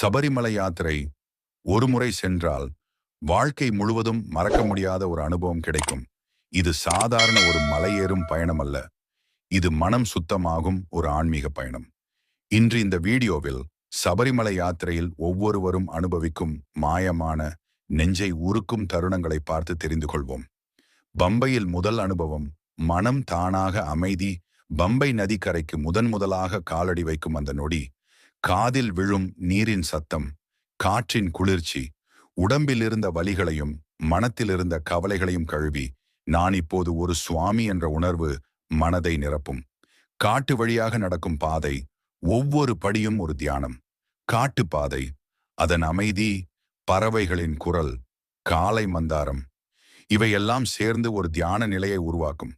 சபரிமலை யாத்திரை ஒருமுறை சென்றால் வாழ்க்கை முழுவதும் மறக்க முடியாத ஒரு அனுபவம் கிடைக்கும். இது சாதாரண ஒரு மலையேறும் பயணம் அல்ல இது மனம் சுத்தமாகும் ஒரு ஆன்மீக பயணம். இன்று இந்த வீடியோவில் சபரிமலை யாத்திரையில் ஒவ்வொருவரும் அனுபவிக்கும் மாயமான நெஞ்சை உருக்கும் தருணங்களை பார்த்து தெரிந்து கொள்வோம். பம்பையில் முதல் அனுபவம் மனம் தானாக அமைதி பம்பை நதிக்கரைக்கு முதன் முதலாக காலடி வைக்கும் அந்த நொடி காதில் விழும் நீரின் சத்தம் காற்றின் குளிர்ச்சி உடம்பிலிருந்த வலிகளையும் மனத்திலிருந்த கவலைகளையும் கழுவி நான் இப்போது ஒரு சுவாமி என்ற உணர்வு மனதை நிரப்பும். காட்டு வழியாக நடக்கும் பாதை ஒவ்வொரு படியும் ஒரு தியானம். காட்டு பாதை அதன் அமைதி பறவைகளின் குரல் காலை மந்தாரம் இவையெல்லாம் சேர்ந்து ஒரு தியான நிலையை உருவாக்கும்.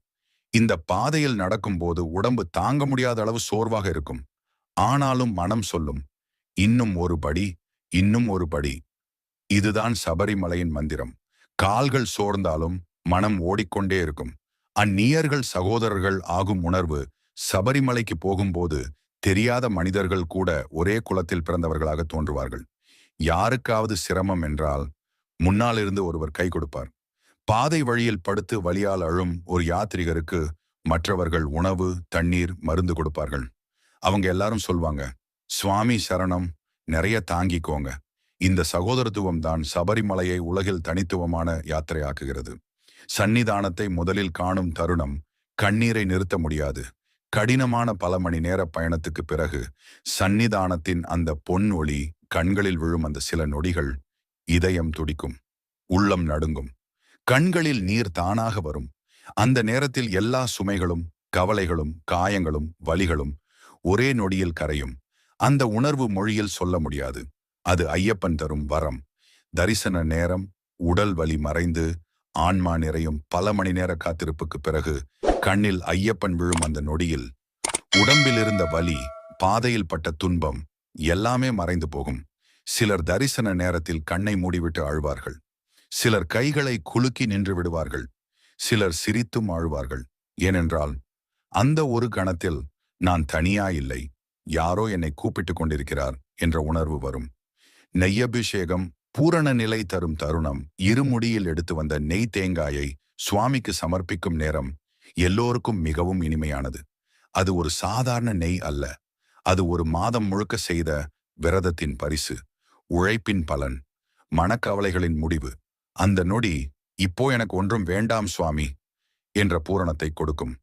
இந்த பாதையில் நடக்கும்போது உடம்பு தாங்க முடியாத அளவு சோர்வாக இருக்கும். ஆனாலும் மனம் சொல்லும் இன்னும் ஒரு படி இன்னும் ஒரு படி. இதுதான் சபரிமலையின் மந்திரம். கால்கள் சோர்ந்தாலும் மனம் ஓடிக்கொண்டே இருக்கும். அந்நியர்கள் சகோதரர்கள் ஆகும் உணர்வு சபரிமலைக்கு போகும்போது தெரியாத மனிதர்கள் கூட ஒரே குலத்தில் பிறந்தவர்களாக தோன்றுவார்கள். யாருக்காவது சிரமம் என்றால் முன்னால் இருந்து ஒருவர் கை கொடுப்பார். பாதை வழியில் படுத்து வழியால் அழும் ஒரு யாத்ரிகருக்கு மற்றவர்கள் உணவு தண்ணீர் மருந்து கொடுப்பார்கள். அவங்க எல்லாரும் சொல்வாங்க சுவாமி சரணம் நிறைய தாங்கிக்கோங்க. இந்த சகோதரத்துவம் தான் சபரிமலையை உலகில் தனித்துவமான யாத்திரையாக்குகிறது. சன்னிதானத்தை முதலில் காணும் தருணம் கண்ணீரை நிறுத்த முடியாது. கடினமான பல மணி நேர பயணத்துக்கு பிறகு சன்னிதானத்தின் அந்த பொன் ஒளி கண்களில் விழும் அந்த சில நொடிகள் இதயம் துடிக்கும் உள்ளம் நடுங்கும். கண்களில் நீர் தானாக வரும். அந்த நேரத்தில் எல்லா சுமைகளும் கவலைகளும் காயங்களும் வலிகளும் ஒரே நொடியில் கரையும். அந்த உணர்வு மொழியில் சொல்ல முடியாது. அது ஐயப்பன் தரும் வரம். தரிசன நேரம் உடல் வலி மறைந்து ஆன்மா நிறையும் பல மணி நேர காத்திருப்புக்கு பிறகு கண்ணில் ஐயப்பன் விழும் அந்த நொடியில் உடம்பில் இருந்த வலி பாதையில் பட்ட துன்பம் எல்லாமே மறைந்து போகும். சிலர் தரிசன நேரத்தில் கண்ணை மூடிவிட்டு ஆழ்வார்கள். சிலர் கைகளை குலுக்கி நின்று விடுவார்கள். சிலர் சிரித்தும் ஆழ்வார்கள். ஏனென்றால் அந்த ஒரு கணத்தில் நான் தனியா இல்லை. யாரோ என்னை கூப்பிட்டுக் கொண்டிருக்கிறார் என்ற உணர்வு வரும். நெய்யபிஷேகம் பூரண நிலை தரும் தருணம். இருமுடியில் எடுத்து வந்த நெய் தேங்காயை சுவாமிக்கு சமர்ப்பிக்கும் நேரம் எல்லோருக்கும் மிகவும் இனிமையானது. அது ஒரு சாதாரண நெய் அல்ல. அது ஒரு மாதம் முழுக்க செய்த விரதத்தின் பரிசு. உழைப்பின் பலன். மனக்கவலைகளின் முடிவு. அந்த நொடி இப்போ எனக்கு ஒன்றும் வேண்டாம் சுவாமி என்ற பூரணத்தை கொடுக்கும்.